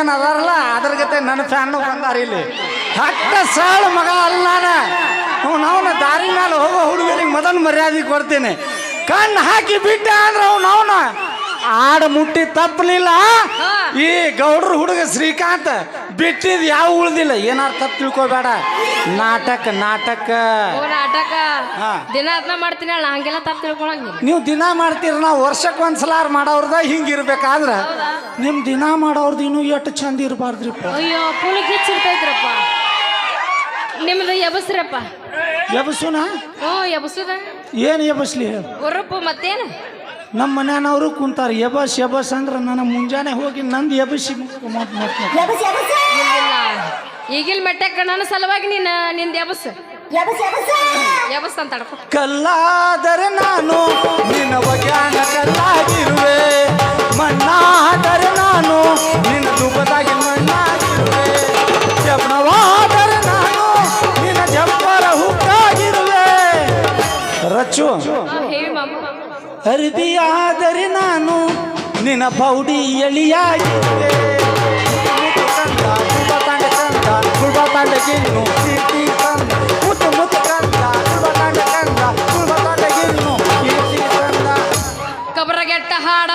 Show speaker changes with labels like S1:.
S1: ಏನು ಅದಾರಲ್ಲ? ಅದ್ರ ಜೊತೆ ನನ್ನ ಫ್ಯಾನ್ ಬಂದಾರಿ ಇಲ್ಲಿ. ಹಟ್ಟ ಸಾಳು ಮಗ ಅಲ್ಲ ನಾನು ನಾವು ದಾರಿ ಮೇಲೆ ಹೋಗೋ ಹುಡುಗರಿಗೆ ಮದನ್ ಮರ್ಯಾದೆ ಕೊಡ್ತೀನಿ. ಕಣ್ಣು ಹಾಕಿ ಬಿಟ್ಟ ಅಂದ್ರೆ ಅವ್ನು ಅವನ. ಆಡ ಮುಟ್ಟಿ ತಪ್ಪಲಿಲ್ಲ ಈ ಗೌಡ್ರ ಹುಡುಗ ಶ್ರೀಕಾಂತ್ ಬಿಟ್ಟಿದ್ ಯಾವ ಉಳ್ದಿಲ್ಲ. ಏನಾರು ತಪ್ಪು ತಿಳ್ಕೊಬೇಡ. ನಾಟಕ ನಾಟಕ.
S2: ಓ ನಾಟಕ.
S1: ಹಾ.
S2: ದಿನ ಅದನ್ನ ಮಾಡ್ತೀನಿ ಅಲ್ಲ ಹಂಗೆಲ್ಲ ತಪ್ಪು ತಿಳ್ಕೊಳಂಗಿಲ್ಲ.
S1: ನೀವು ದಿನ ಮಾಡ್ತೀರ ನಾವು ವರ್ಷಕ್ಕೆ ಒಂದ್ಸಲ ಮಾಡೋರ್ದ ಹಿಂಗಿರ್ಬೇಕಾದ್ರ ನಿಮ್ ದಿನ ಮಾಡೋರ್ದು ಇನ್ನೂ ಎಷ್ಟು ಚಂದ ಇರಬಾರ್ದ್ರಿಪ್ಪ.
S2: ಅಯ್ಯೋ ಪುಲ್ ಕಿಚ್ಚಿರ್ತೈತ್ರಪ್ಪ ನಿಮ್ದು ಎಬಸ್ರಪ್ಪ.
S1: ಎಬಸುನ?
S2: ಹ್ಞೂ ಎಬಸುದ?
S1: ಏನು ಎಬಸ್ಲಿ
S2: ಉರಪ್ಪು ಮತ್ತೇನು?
S1: ನಮ್ಮ ಮನ್ಯಾನವರು ಕುಂತಾರ ಎಬಸ್ ಎಬಸ್ ಅಂದ್ರೆ ನಾನು ಮುಂಜಾನೆ ಹೋಗಿ ನಂದು ಎಬಸಿ
S2: ಇಲ್ಲ ಈಗಿಲ್ ಮೆಟ್ಟಕ್ಕ ಕಣ್ಣನ ಸಲುವಾಗಿ ನೀನು ನಿಂದ ಎಬಸ್. ಎಬಸ್ ಅಂತ ಅಡ್ಕೊ
S1: ಕಲ್ಲಾದರೆ ನಾನು ನಿನ್ನ ವಜ್ಞಾನ ಕಲ್ಲಾಗಿರುವೆ ಮಣ್ಣಾದರೆ ನಾನು ನಿನ್ನ ಧೂಪದಾಗಿ ಮಣ್ಣಾಗಿರುವೆ. ಜಪಣವಾದರೆ ನಾನು ನಿನ್ನ ಜಪ್ಪರ ಹುಟ್ಟಾಗಿರುವೆ ರಚ್ಚು ಹರಿದಿಯಾದರೆ ನಾನು ನಿನ್ನ ಪೌಡಿ ಎಳಿಯಾಗಿದ್ದೆ.
S2: ಕಬರಗೆಟ್ಟ ಹಾಡ